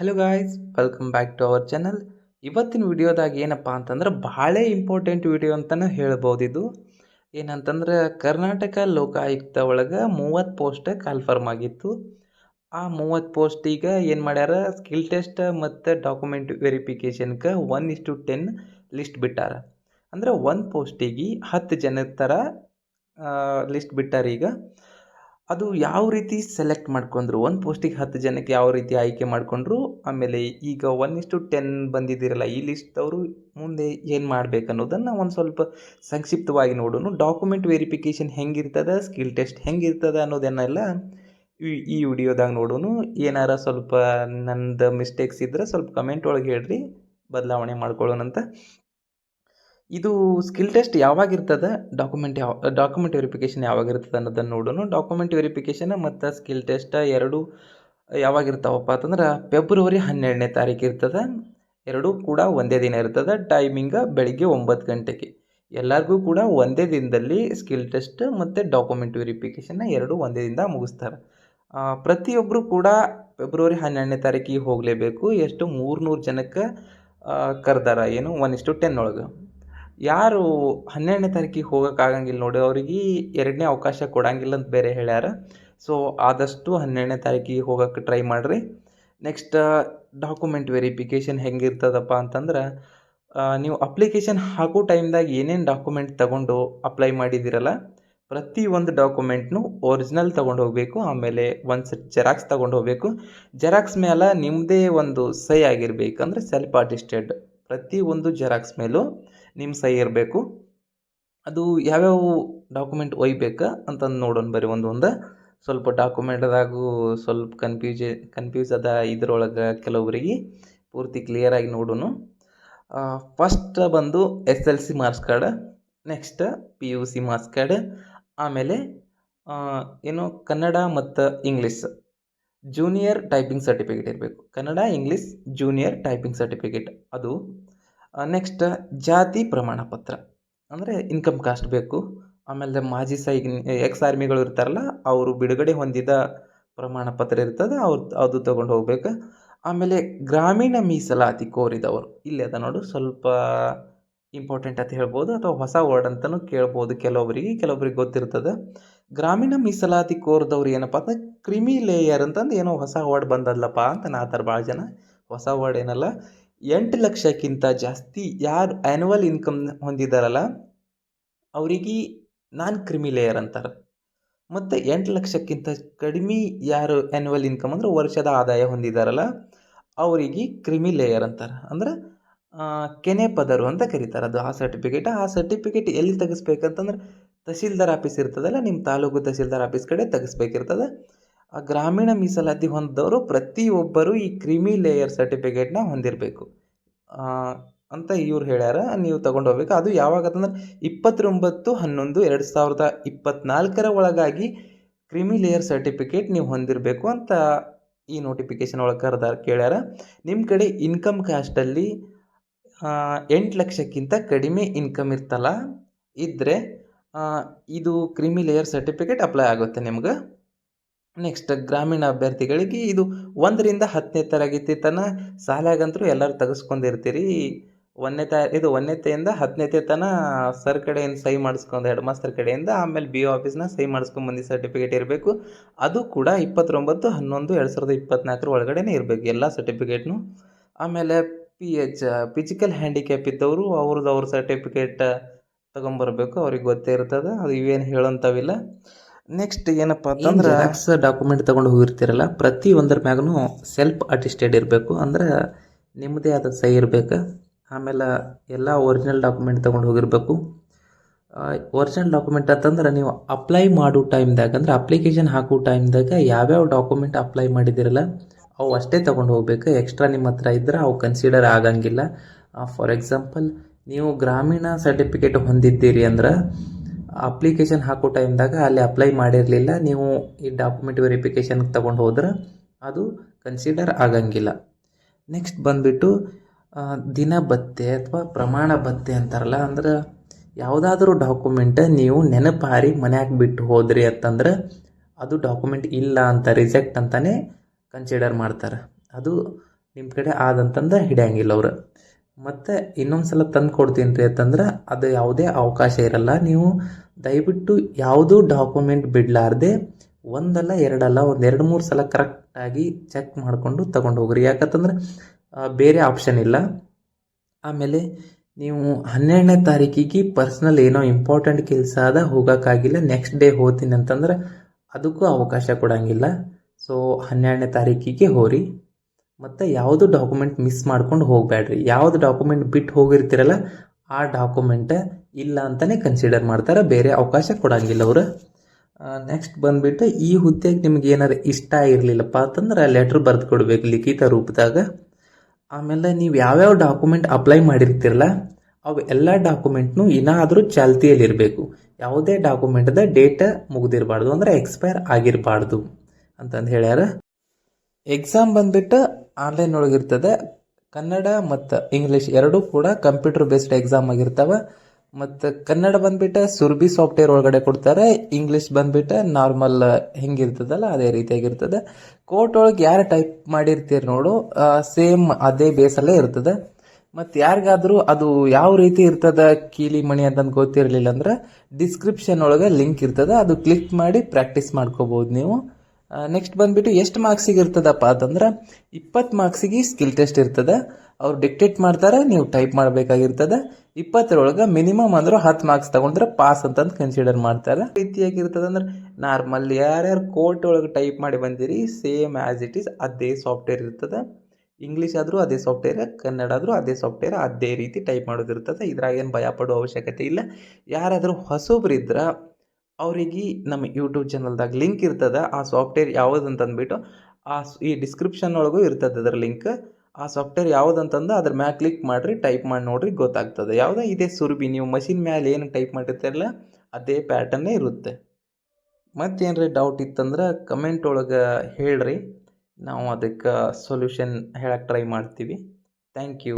Hello guys welcome back to our channel ಇವತ್ತಿನ ವಿಡಿಯೋದಾಗ ಏನಪ್ಪ ಅಂತಂದ್ರೆ ಭಾಳ ಇಂಪಾರ್ಟೆಂಟ್ ವಿಡಿಯೋ ಅಂತಲೂ ಹೇಳ್ಬೋದು ಇದು. ಏನಂತಂದ್ರೆ ಕರ್ನಾಟಕ ಲೋಕಾಯುಕ್ತ ಒಳಗೆ ಮೂವತ್ತು ಪೋಸ್ಟ್ ಕನ್ಫರ್ಮ್ ಆಗಿತ್ತು. ಆ ಮೂವತ್ತು ಪೋಸ್ಟ್ ಈಗ ಏನು ಮಾಡ್ಯಾರ? ಸ್ಕಿಲ್ ಟೆಸ್ಟ್ ಮತ್ತು ಡಾಕ್ಯುಮೆಂಟ್ ವೆರಿಫಿಕೇಷನ್ಗೆ ಒನ್ ಇಷ್ಟು ಟೆನ್ ಲಿಸ್ಟ್ ಬಿಟ್ಟಾರ. ಅಂದ್ರೆ ಒಂದು ಪೋಸ್ಟಿಗೆ ಹತ್ತು ಜನದ ಥರ ಲಿಸ್ಟ್ ಬಿಟ್ಟಾರ ಈಗ. ಅದು ಯಾವ ರೀತಿ ಸೆಲೆಕ್ಟ್ ಮಾಡ್ಕೊಂಡ್ರು? ಒಂದು ಪೋಸ್ಟಿಗೆ ಹತ್ತು ಜನಕ್ಕೆ ಯಾವ ರೀತಿ ಆಯ್ಕೆ ಮಾಡಿಕೊಂಡ್ರು? ಆಮೇಲೆ ಈಗ ಒನ್ ಇಷ್ಟು ಟೆನ್ ಬಂದಿದ್ದೀರಲ್ಲ, ಈ ಲಿಸ್ಟವರು ಮುಂದೆ ಏನು ಮಾಡಬೇಕು ಅನ್ನೋದನ್ನು ಒಂದು ಸ್ವಲ್ಪ ಸಂಕ್ಷಿಪ್ತವಾಗಿ ನೋಡೋಣ. ಡಾಕ್ಯುಮೆಂಟ್ ವೆರಿಫಿಕೇಷನ್ ಹೆಂಗಿರ್ತದೆ ಸ್ಕಿಲ್ ಟೆಸ್ಟ್ ಹೆಂಗಿರ್ತದೆ ಅನ್ನೋದನ್ನೆಲ್ಲ ಈ ವಿಡಿಯೋದಾಗ ನೋಡೋಣ. ಏನಾರ ಸ್ವಲ್ಪ ನಂದು ಮಿಸ್ಟೇಕ್ಸ್ ಇದ್ದರೆ ಸ್ವಲ್ಪ ಕಮೆಂಟ್ ಒಳಗೆ ಹೇಳ್ರಿ, ಬದಲಾವಣೆ ಮಾಡ್ಕೊಳ್ಳೋಣಂತ. ಇದು ಸ್ಕಿಲ್ ಟೆಸ್ಟ್ ಯಾವಾಗ ಇರ್ತದೆ? ಡಾಕ್ಯುಮೆಂಟ್ ಯಾವ ಡಾಕ್ಯುಮೆಂಟ್ ವೆರಿಫಿಕೇಶನ್ ಯಾವಾಗ ಇರ್ತದೆ ಅನ್ನೋದನ್ನು ನೋಡೋಣ. ಡಾಕ್ಯುಮೆಂಟ್ ವೆರಿಫಿಕೇಷನ್ ಮತ್ತು ಸ್ಕಿಲ್ ಟೆಸ್ಟ್ ಎರಡು ಯಾವಾಗ ಇರ್ತಾವಪ್ಪ ಅಂತಂದ್ರೆ ಫೆಬ್ರವರಿ ಹನ್ನೆರಡನೇ ತಾರೀಕು ಇರ್ತದೆ. ಎರಡೂ ಕೂಡ ಒಂದೇ ದಿನ ಇರ್ತದೆ. ಟೈಮಿಂಗ ಬೆಳಿಗ್ಗೆ ಒಂಬತ್ತು ಗಂಟೆಗೆ. ಎಲ್ಲರಿಗೂ ಕೂಡ ಒಂದೇ ದಿನದಲ್ಲಿ ಸ್ಕಿಲ್ ಟೆಸ್ಟ್ ಮತ್ತು ಡಾಕ್ಯುಮೆಂಟ್ ವೆರಿಫಿಕೇಶನ್ ಎರಡು ಒಂದೇ ದಿನ ಮುಗಿಸ್ತಾರೆ. ಪ್ರತಿಯೊಬ್ಬರು ಕೂಡ ಫೆಬ್ರವರಿ ಹನ್ನೆರಡನೇ ತಾರೀಕಿಗೆ ಹೋಗಲೇಬೇಕು. ಎಷ್ಟು ಮೂರ್ನೂರು ಜನಕ್ಕೆ ಕರ್ದಾರ. ಏನು? ಒನ್ ಇಷ್ಟು ಟೆನ್ ಒಳಗೆ. ಯಾರು ಹನ್ನೆರಡನೇ ತಾರೀಕಿಗೆ ಹೋಗೋಕ್ಕಾಗಂಗಿಲ್ಲ ನೋಡಿ, ಅವ್ರಿಗೆ ಎರಡನೇ ಅವಕಾಶ ಕೊಡಂಗಿಲ್ಲ ಅಂತ ಬೇರೆ ಹೇಳ್ಯಾರ. ಸೊ ಆದಷ್ಟು ಹನ್ನೆರಡನೇ ತಾರೀಕಿಗೆ ಹೋಗೋಕ್ಕೆ ಟ್ರೈ ಮಾಡಿರಿ. ನೆಕ್ಸ್ಟ್ ಡಾಕ್ಯುಮೆಂಟ್ ವೆರಿಫಿಕೇಷನ್ ಹೆಂಗಿರ್ತದಪ್ಪ ಅಂತಂದ್ರೆ ನೀವು ಅಪ್ಲಿಕೇಶನ್ ಹಾಕೋ ಟೈಮ್ದಾಗ ಏನೇನು ಡಾಕ್ಯುಮೆಂಟ್ ತಗೊಂಡು ಅಪ್ಲೈ ಮಾಡಿದ್ದೀರಲ್ಲ ಪ್ರತಿ ಒಂದು ಡಾಕ್ಯುಮೆಂಟ್ನು ಒರಿಜಿನಲ್ ತೊಗೊಂಡು ಹೋಗಬೇಕು, ಆಮೇಲೆ ಒಂದು ಸೆಟ್ ಜೆರಾಕ್ಸ್ ತೊಗೊಂಡು ಹೋಗಬೇಕು. ಜೆರಾಕ್ಸ್ ಮೇಲೆ ನಿಮ್ಮದೇ ಒಂದು ಸಹಿ ಆಗಿರಬೇಕು ಅಂದರೆ ಸೆಲ್ಫ್ ಅಟಿಸ್ಟೆಡ್ ಪ್ರತಿ ಒಂದು ಜೆರಾಕ್ಸ್ ಮೇಲೂ ನಿಮ್ಮ ಸಹಿ ಇರಬೇಕು. ಅದು ಯಾವ್ಯಾವ ಡಾಕ್ಯುಮೆಂಟ್ ಒಯ್ಬೇಕಾ ಅಂತಂದು ನೋಡೋಣ ಬರೀ ಒಂದು ಒಂದು. ಸ್ವಲ್ಪ ಡಾಕ್ಯುಮೆಂಟ್ದಾಗೂ ಸ್ವಲ್ಪ ಕನ್ಫ್ಯೂಜ್ ಕನ್ಫ್ಯೂಸ್ ಅದ ಇದರೊಳಗೆ ಕೆಲವರಿಗೆ ಪೂರ್ತಿ ಕ್ಲಿಯರಾಗಿ ನೋಡೋಣ ಫಸ್ಟ್ ಬಂದು S L C marks card next P U C marks card ಆಮೇಲೆ ಏನು ಕನ್ನಡ ಮತ್ತು ಇಂಗ್ಲೀಷ್ ಜೂನಿಯರ್ ಟೈಪಿಂಗ್ ಸರ್ಟಿಫಿಕೇಟ್ ಇರಬೇಕು. Kannada English junior typing certificate ಅದು ನೆಕ್ಸ್ಟ್ ಜಾತಿ ಪ್ರಮಾಣ ಪತ್ರ. ಅಂದರೆ ಇನ್ಕಮ್ ಕಾಸ್ಟ್ ಬೇಕು. ಆಮೇಲೆ ಮಾಜಿ ಸೈಗ್ ಎಕ್ಸ್ ಆರ್ಮಿಗಳು ಇರ್ತಾರಲ್ಲ, ಅವರು ಬಿಡುಗಡೆ ಹೊಂದಿದ ಪ್ರಮಾಣ ಪತ್ರ ಇರ್ತದೆ, ಅವ್ರು, ಅದು ತೊಗೊಂಡು ಹೋಗ್ಬೇಕು. ಆಮೇಲೆ ಗ್ರಾಮೀಣ ಮೀಸಲಾತಿ ಕೋರಿದವರು. ಇಲ್ಲಿ ಅದ ನೋಡು, ಸ್ವಲ್ಪ ಇಂಪಾರ್ಟೆಂಟ್ ಅಂತ ಹೇಳ್ಬೋದು, ಅಥವಾ ಹೊಸ ವರ್ಡ್ ಅಂತಲೂ ಕೇಳ್ಬೋದು ಕೆಲವೊಬ್ಬರಿಗೆ ಕೆಲವೊಬ್ರಿಗೆ ಗೊತ್ತಿರ್ತದೆ. ಗ್ರಾಮೀಣ ಮೀಸಲಾತಿ ಕೋರ್ದವ್ರು ಏನಪ್ಪ ಅಂದ್ರೆ ಕ್ರಿಮಿ ಲೇಯರ್ ಅಂತಂದು ಏನೋ ಹೊಸ ವರ್ಡ್ ಬಂದದ್ಲಪ್ಪ ಅಂತ ನಾತರ ಭಾಳ ಜನ. ಹೊಸ ವರ್ಡ್ ಏನಲ್ಲ, ಎಂಟು ಲಕ್ಷಕ್ಕಿಂತ ಜಾಸ್ತಿ ಯಾರು ಆ್ಯನುವಲ್ ಇನ್ಕಮ್ ಹೊಂದಿದಾರಲ್ಲ, ಅವರಿಗೆ ನಾನ್ ಕ್ರಿಮಿ ಲೇಯರ್ ಅಂತಾರೆ. ಮತ್ತು ಎಂಟು ಲಕ್ಷಕ್ಕಿಂತ ಕಡಿಮೆ ಯಾರು ಆ್ಯನುವಲ್ ಇನ್ಕಮ್ ಅಂದ್ರೆ ವರ್ಷದ ಆದಾಯ ಹೊಂದಿದಾರಲ್ಲ, ಅವರಿಗೆ ಕ್ರಿಮಿ ಲೇಯರ್ ಅಂತಾರೆ. ಅಂದ್ರೆ ಕೆನೆ ಪದರು ಅಂತ ಕರೀತಾರೆ ಅದು ಆ ಸರ್ಟಿಫಿಕೇಟ್ ಆ ಸರ್ಟಿಫಿಕೇಟ್ ಎಲ್ಲಿ ತೆಗಿಸ್ಬೇಕಂತಂದ್ರೆ ತಹಸೀಲ್ದಾರ್ ಆಫೀಸ್ ಇರ್ತದಲ್ಲ ನಿಮ್ಮ ತಾಲೂಕು ತಹಸೀಲ್ದಾರ್ ಆಫೀಸ್ ಕಡೆ ತೆಗಿಸ್ಬೇಕಿರ್ತದೆ. ಆ ಗ್ರಾಮೀಣ ಮೀಸಲಾತಿ ಹೊಂದಿದವರು ಪ್ರತಿಯೊಬ್ಬರು ಈ ಕ್ರಿಮಿ ಲೇಯರ್ ಸರ್ಟಿಫಿಕೇಟ್ನ ಹೊಂದಿರಬೇಕು. ಅಂತ ಇವ್ರು ಹೇಳ್ಯಾರ, ನೀವು ತಗೊಂಡು ಹೋಗ್ಬೇಕು. ಅದು ಯಾವಾಗತ್ತಂದ್ರೆ ಇಪ್ಪತ್ತೊಂಬತ್ತು ಹನ್ನೊಂದು ಎರಡು ಸಾವಿರದ ಇಪ್ಪತ್ತ್ನಾಲ್ಕರ ಒಳಗಾಗಿ ಕ್ರಿಮಿ ಲೇಯರ್ ಸರ್ಟಿಫಿಕೇಟ್ ನೀವು ಹೊಂದಿರಬೇಕು ಅಂತ ಈ ನೋಟಿಫಿಕೇಶನ್ ಒಳಗೆ ಕರೆದಾರ ಕೇಳ್ಯಾರ. ನಿಮ್ಮ ಕಡೆ ಇನ್ಕಮ್ ಕಾಸ್ಟಲ್ಲಿ ಎಂಟು ಲಕ್ಷಕ್ಕಿಂತ ಕಡಿಮೆ ಇನ್ಕಮ್ ಇರ್ತಲ್ಲ ಇದ್ದರೆ ಇದು ಕ್ರಿಮಿ ಲೇಯರ್ ಸರ್ಟಿಫಿಕೇಟ್ ಅಪ್ಲೈ ಆಗುತ್ತೆ ನಿಮ್ಗೆ. ನೆಕ್ಸ್ಟ್ ಗ್ರಾಮೀಣ ಅಭ್ಯರ್ಥಿಗಳಿಗೆ ಇದು ಒಂದರಿಂದ ಹತ್ತನೇ ತರಗತಿ ತನಕ ಸಾಲಾಗಂತರೂ ಎಲ್ಲರೂ ತೆಗೆಸ್ಕೊಂಡಿರ್ತೀರಿ. ಒಂದನೇ ತ, ಇದು ಒಂದನೇತೆಯಿಂದ ಹತ್ತನೇತೆ ತನ ಸರ್ ಕಡೆಯಿಂದ ಸಹಿ ಮಾಡಿಸ್ಕೊಂಡು ಹೆಡ್ ಮಾಸ್ತರ್ ಕಡೆಯಿಂದ ಆಮೇಲೆ ಬಿ ಒ ಆಫೀಸ್ನ ಸಹಿ ಮಾಡಿಸ್ಕೊಂಡು ಬಂದು ಸರ್ಟಿಫಿಕೇಟ್ ಇರಬೇಕು. ಅದು ಕೂಡ ಇಪ್ಪತ್ತೊಂಬತ್ತು, ಹನ್ನೊಂದು, ಎರಡು ಸಾವಿರದ ಇಪ್ಪತ್ನಾಲ್ಕರ ಒಳಗಡೆನೇ ಇರಬೇಕು ಎಲ್ಲ ಸರ್ಟಿಫಿಕೇಟ್ನು ಆಮೇಲೆ ಪಿ ಎಚ್ ಫಿಸಿಕಲ್ ಹ್ಯಾಂಡಿಕ್ಯಾಪ್ ಇದ್ದವರು ಅವ್ರದ್ದು ಅವ್ರ ಸರ್ಟಿಫಿಕೇಟ್ ತೊಗೊಂಬರ್ಬೇಕು ಅವ್ರಿಗೆ ಗೊತ್ತೇ ಇರ್ತದೆ. ಅದು ಇವೇನು ಹೇಳೋಂಥವಿಲ್ಲ ನೆಕ್ಸ್ಟ್ ಏನಪ್ಪ ಅಂತಂದ್ರೆ ಜೆರಾಕ್ಸ್ ಡಾಕ್ಯುಮೆಂಟ್ ತಗೊಂಡು ಹೋಗಿರ್ತೀರಲ್ಲ ಪ್ರತಿ ಒಂದರ ಮ್ಯಾಗೂ ಸೆಲ್ಫ್ ಅಟಿಸ್ಟೆಡ್ ಇರಬೇಕು. ಅಂದ್ರೆ ನಿಮ್ಮದೇ ಆದ ಸಹಿ ಇರಬೇಕು. ಆಮೇಲೆ ಎಲ್ಲ ಒರಿಜಿನಲ್ ಡಾಕ್ಯುಮೆಂಟ್ ತೊಗೊಂಡು ಹೋಗಿರಬೇಕು. ಒರಿಜಿನಲ್ ಡಾಕ್ಯುಮೆಂಟ್ ಅಂತಂದ್ರೆ ನೀವು ಅಪ್ಲೈ ಮಾಡೋ ಟೈಮ್ದಾಗ ಅಂದ್ರೆ ಅಪ್ಲಿಕೇಶನ್ ಹಾಕೋ ಟೈಮ್ದಾಗ ಯಾವ್ಯಾವ ಡಾಕ್ಯುಮೆಂಟ್ ಅಪ್ಲೈ ಮಾಡಿದಿರಲ್ಲ ಅವು ಅಷ್ಟೇ ತೊಗೊಂಡು ಹೋಗ್ಬೇಕು. ಎಕ್ಸ್ಟ್ರಾ ನಿಮ್ಮ ಹತ್ರ ಇದ್ರೆ ಅವು ಕನ್ಸಿಡರ್ ಆಗಂಗಿಲ್ಲ. ಫಾರ್ ಎಕ್ಸಾಂಪಲ್ ನೀವು ಗ್ರಾಮೀಣ ಸರ್ಟಿಫಿಕೇಟ್ ಹೊಂದಿದ್ದೀರಿ ಅಂದ್ರೆ ಅಪ್ಲಿಕೇಶನ್ ಹಾಕೋ ಟೈಮ್ದಾಗ ಅಲ್ಲಿ ಅಪ್ಲೈ ಮಾಡಿರಲಿಲ್ಲ, ನೀವು ಈ ಡಾಕ್ಯುಮೆಂಟ್ ವೆರಿಫಿಕೇಷನ್ಗೆ ತಗೊಂಡು ಹೋದ್ರೆ ಅದು ಕನ್ಸಿಡರ್ ಆಗಂಗಿಲ್ಲ. ನೆಕ್ಸ್ಟ್ ಬಂದುಬಿಟ್ಟು ದಿನ ಭತ್ತೆ ಅಥವಾ ಪ್ರಮಾಣ ಭತ್ತೆ ಅಂತಾರಲ್ಲ, ಅಂದ್ರೆ ಯಾವುದಾದ್ರೂ ಡಾಕ್ಯುಮೆಂಟ್ ನೀವು ನೆನಪಾರಿ ಮನ್ಯಾಗ ಬಿಟ್ಟು ಹೋದ್ರಿ ಅಂತಂದ್ರೆ ಅದು ಡಾಕ್ಯುಮೆಂಟ್ ಇಲ್ಲ ಅಂತ ರಿಜೆಕ್ಟ್ ಅಂತಲೇ ಕನ್ಸಿಡರ್ ಮಾಡ್ತಾರೆ. ಅದು ನಿಮ್ಮ ಕಡೆ ಆದಂತಂದ್ರೆ ಹಿಡಿಯಂಗಿಲ್ಲ ಅವ್ರು. ಮತ್ತು ಇನ್ನೊಂದು ಸಲ ತಂದು ಕೊಡ್ತೀನಿ ರೀ ಅಂತಂದ್ರೆ ಅದು ಯಾವುದೇ ಅವಕಾಶ ಇರಲ್ಲ. ನೀವು ದಯವಿಟ್ಟು ಯಾವುದೂ ಡಾಕ್ಯುಮೆಂಟ್ ಬಿಡಲಾರ್ದೆ ಒಂದಲ್ಲ ಎರಡಲ್ಲ, ಒಂದು ಎರಡು ಮೂರು ಸಲ ಕರೆಕ್ಟಾಗಿ ಚೆಕ್ ಮಾಡಿಕೊಂಡು ತಗೊಂಡು ಹೋಗ್ರಿ. ಯಾಕಂತಂದ್ರೆ ಬೇರೆ ಆಪ್ಷನ್ ಇಲ್ಲ. ಆಮೇಲೆ ನೀವು ಹನ್ನೆರಡನೇ ತಾರೀಕಿಗೆ ಪರ್ಸ್ನಲ್ ಏನೋ ಇಂಪಾರ್ಟೆಂಟ್ ಕೆಲಸ ಆದ ಹೋಗೋಕ್ಕಾಗಿಲ್ಲ, ನೆಕ್ಸ್ಟ್ ಡೇ ಹೋಗ್ತೀನಿ ಅಂತಂದ್ರೆ ಅದಕ್ಕೂ ಅವಕಾಶ ಕೊಡೋಂಗಿಲ್ಲ. ಸೊ, ಹನ್ನೆರಡನೇ ತಾರೀಕಿಗೆ ಹೋರಿ ಮತ್ತು ಯಾವುದು ಡಾಕ್ಯುಮೆಂಟ್ ಮಿಸ್ ಮಾಡ್ಕೊಂಡು ಹೋಗಬೇಡ್ರಿ ಯಾವುದು ಡಾಕ್ಯುಮೆಂಟ್ ಬಿಟ್ಟು ಹೋಗಿರ್ತಿರಲ್ಲ, ಆ ಡಾಕ್ಯುಮೆಂಟ್ ಇಲ್ಲ ಅಂತಲೇ ಕನ್ಸಿಡರ್ ಮಾಡ್ತಾರೆ. ಬೇರೆ ಅವಕಾಶ ಕೊಡಂಗಿಲ್ಲ ಅವರು. ನೆಕ್ಸ್ಟ್ ಬಂದುಬಿಟ್ಟು ಈ ಹುದ್ದೆಗೆ ನಿಮ್ಗೆ ಏನಾರು ಇಷ್ಟ ಇರಲಿಲ್ಲಪ್ಪ ಅಂತಂದ್ರೆ ಲೆಟ್ರ್ ಬರೆದು ಕೊಡ್ಬೇಕು ಲಿಖಿತ ರೂಪದಾಗ. ಆಮೇಲೆ ನೀವು ಯಾವ್ಯಾವ ಡಾಕ್ಯುಮೆಂಟ್ ಅಪ್ಲೈ ಮಾಡಿರ್ತೀರಲ್ಲ, ಅವು ಎಲ್ಲ ಡಾಕ್ಯುಮೆಂಟ್ನು ಏನಾದರೂ ಚಾಲ್ತಿಯಲ್ಲಿರಬೇಕು ಯಾವುದೇ ಡಾಕ್ಯುಮೆಂಟ್ದ ಡೇಟ್ ಮುಗಿದಿರಬಾರ್ದು, ಅಂದರೆ ಎಕ್ಸ್ಪೈರ್ ಆಗಿರಬಾರ್ದು ಅಂತಂದು ಹೇಳ್ಯಾರ. ಎಕ್ಸಾಮ್ ಬಂದ್ಬಿಟ್ಟು ಆನ್ಲೈನ್ ಒಳಗಿರ್ತದೆ. ಕನ್ನಡ ಮತ್ತು ಇಂಗ್ಲೀಷ್ ಎರಡೂ ಕೂಡ ಕಂಪ್ಯೂಟರ್ ಬೇಸ್ಡ್ ಎಕ್ಸಾಮ್ ಆಗಿರ್ತವೆ. ಮತ್ತು ಕನ್ನಡ ಬಂದ್ಬಿಟ್ಟು ಸುರ್ಬಿ ಸಾಫ್ಟ್ವೇರ್ ಒಳಗಡೆ ಕೊಡ್ತಾರೆ. ಇಂಗ್ಲೀಷ್ ಬಂದ್ಬಿಟ್ಟು ನಾರ್ಮಲ್ ಹೆಂಗಿರ್ತದಲ್ಲ, ಅದೇ ರೀತಿಯಾಗಿರ್ತದೆ. ಕೋರ್ಟ್ ಒಳಗೆ ಯಾರು ಟೈಪ್ ಮಾಡಿರ್ತೀರಿ ನೋಡು ಸೇಮ್ ಅದೇ ಬೇಸಲ್ಲೇ ಇರ್ತದೆ. ಮತ್ತು ಯಾರಿಗಾದರೂ ಅದು ಯಾವ ರೀತಿ ಇರ್ತದೆ, ಕೀಲಿ ಮಣಿ ಅಂತಂದು ಗೊತ್ತಿರಲಿಲ್ಲ ಅಂದ್ರೆ ಡಿಸ್ಕ್ರಿಪ್ಷನ್ ಒಳಗೆ ಲಿಂಕ್ ಇರ್ತದೆ. ಅದು ಕ್ಲಿಕ್ ಮಾಡಿ ಪ್ರಾಕ್ಟೀಸ್ ಮಾಡ್ಕೋಬೋದು ನೀವು. ನೆಕ್ಸ್ಟ್ ಬಂದ್ಬಿಟ್ಟು ಎಷ್ಟು ಮಾರ್ಕ್ಸಿಗೆ ಇರ್ತದಪ್ಪ ಅಂತಂದ್ರೆ ಇಪ್ಪತ್ತು ಮಾರ್ಕ್ಸಿಗೆ ಸ್ಕಿಲ್ ಟೆಸ್ಟ್ ಇರ್ತದೆ. ಅವ್ರು ಡಿಕ್ಟೇಟ್ ಮಾಡ್ತಾರೆ, ನೀವು ಟೈಪ್ ಮಾಡಬೇಕಾಗಿರ್ತದೆ. ಇಪ್ಪತ್ತರೊಳಗೆ ಮಿನಿಮಮ್ ಅಂದ್ರೆ ಹತ್ತು ಮಾರ್ಕ್ಸ್ ತಗೊಂಡ್ರೆ ಪಾಸ್ ಅಂತಂದು ಕನ್ಸಿಡರ್ ಮಾಡ್ತಾರೆ. ರೀತಿಯಾಗಿರ್ತದೆ ಅಂದ್ರೆ ನಾರ್ಮಲ್ ಯಾರ್ಯಾರು ಕೋರ್ಟ್ ಒಳಗೆ ಟೈಪ್ ಮಾಡಿ ಬಂದಿರಿ ಸೇಮ್ ಆ್ಯಸ್ ಇಟ್ ಈಸ್ ಅದೇ ಸಾಫ್ಟ್ವೇರ್ ಇರ್ತದೆ. ಇಂಗ್ಲೀಷ್ ಆದರೂ ಅದೇ ಸಾಫ್ಟ್ವೇರ್ ಕನ್ನಡ ಆದರೂ ಅದೇ ಸಾಫ್ಟ್ವೇರ್ ಅದೇ ರೀತಿ ಟೈಪ್ ಮಾಡೋದಿರ್ತದೆ. ಇದ್ರಾಗೇನು ಭಯ ಪಡೋ ಅವಶ್ಯಕತೆ ಇಲ್ಲ. ಯಾರಾದರೂ ಹೊಸಬ್ರಿದ್ರೆ ಅವ್ರಿಗೆ ನಮ್ಮ ಯೂಟ್ಯೂಬ್ ಚಾನಲ್ದಾಗ ಲಿಂಕ್ ಇರ್ತದೆ, ಆ ಸಾಫ್ಟ್ವೇರ್ ಯಾವುದು ಅಂತಂದ್ಬಿಟ್ಟು ಆ ಈ ಡಿಸ್ಕ್ರಿಪ್ಷನ್ ಒಳಗೂ ಇರ್ತದೆ ಅದರ ಲಿಂಕ್ ಆ ಸಾಫ್ಟ್ವೇರ್ ಯಾವುದಂತಂದು ಅದ್ರ ಮ್ಯಾಲೆ ಕ್ಲಿಕ್ ಮಾಡಿರಿ ಟೈಪ್ ಮಾಡಿ ನೋಡ್ರಿ ಗೊತ್ತಾಗ್ತದೆ. ಯಾವುದೇ ಇದೇ ಸುರುಬಿ, ನೀವು ಮಷಿನ್ ಮ್ಯಾಲೆ ಏನು ಟೈಪ್ ಮಾಡಿರ್ತೀರಲ್ಲ, ಅದೇ ಪ್ಯಾಟರ್ನೇ ಇರುತ್ತೆ. ಮತ್ತೇನ್ರಿ ಡೌಟ್ ಇತ್ತಂದ್ರೆ ಕಮೆಂಟ್ ಒಳಗೆ ಹೇಳ್ರಿ. ನಾವು ಅದಕ್ಕೆ ಸೊಲ್ಯೂಷನ್ ಹೇಳಕ್ಕೆ ಟ್ರೈ ಮಾಡ್ತೀವಿ. Thank you